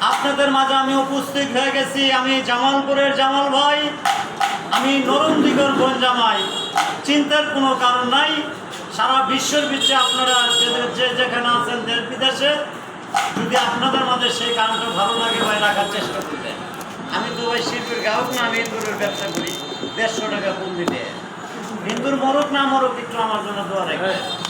আপনাদের মাঝে আমি উপস্থিত হয়ে গেছি আমি জামালপুরের জামাল ভাই। আমি নরমদিগর জামাই। চিন্তার কোনো কারণ নাই। সারা বিশ্বের বিচ্ছে আপনারা যে- যেখানে আছেন দেশ বিদেশে, যদি আপনাদের মাঝে সেই কারণটা ভালো লাগে ভাই, রাখার চেষ্টা করবেন। আমি তো ভাই শিল্পীর গ্রাহক না, আমি হিন্দুরের ব্যবসা করি। দেড়শো টাকা পন্দি দিয়ে। হিন্দুর মরুক না মরুক, একটু আমার জন্য দোয়া রাখবেন।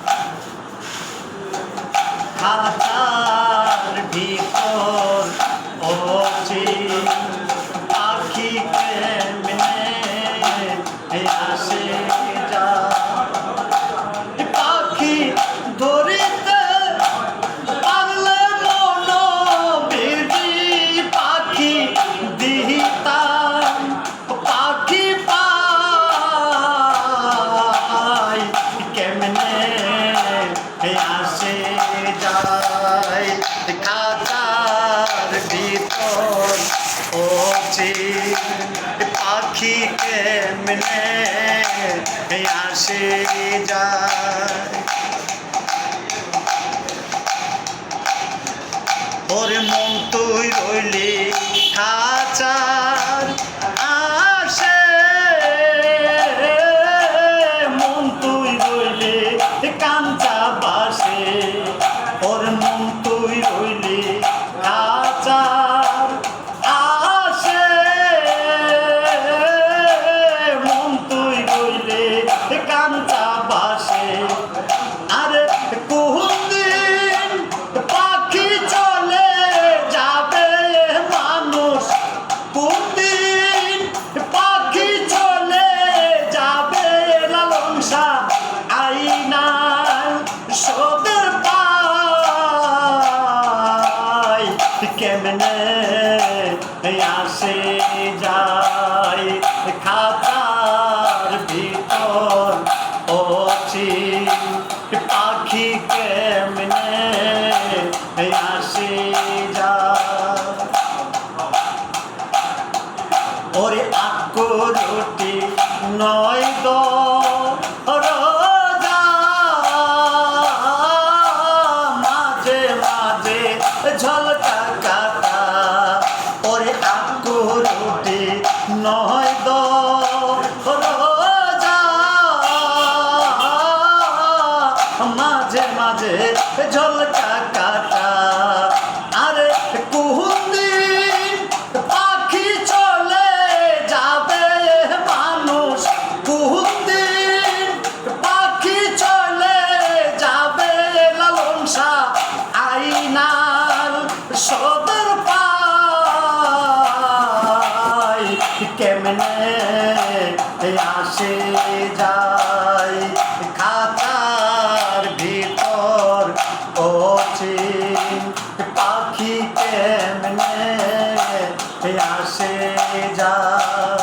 আসে আসে যায়। ওরে মন তুই রইলি খাচার কেমনে আসে যায় খাতার ভিতর অচি পাখি কেমনে আসে যায় ওরে আকুরুটি নয় দো মাঝে ঝলকা কাটা। আরে কুহুদিন পাখি চলে যাবে মানুষ। কুহুদিন পাখি চলে যাবে লালনসা আইনাল সদর পাই কেমনে আসে যায় আসে যায়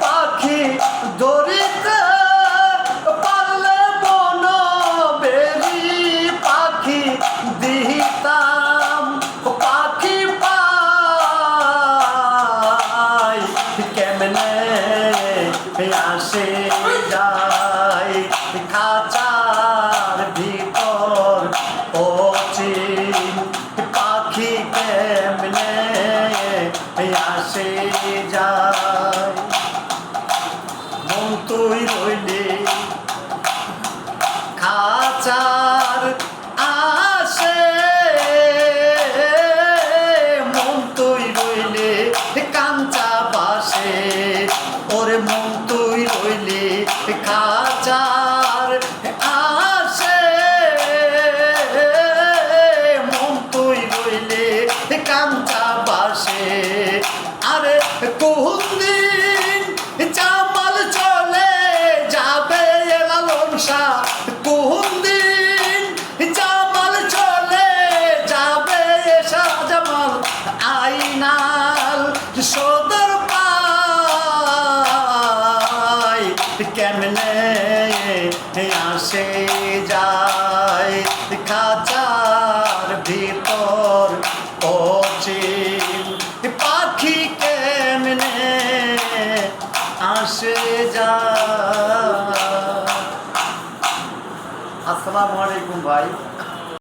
পাখি দরিতে পারলে মন বেরি পাখি দিতাম পাখি পাই। কেমনে আসে যায়? খাঁচার ভিতর পচি আসে যায়। মন তুই রইলি খাচার আসে। মন তুই রইলে কাঞ্চা বাসে। ওরে মন তুই রইলে খাচার আসে আরে কোন দিন চামাল চলে যাবে লালনসা কোন দিন চামাল চলে যাবে শাহজামাল আইনাল সদর পা কেমনে আসে যায় পাখি কেমনে আসে যা? আসসালামু আলাইকুম ভাই।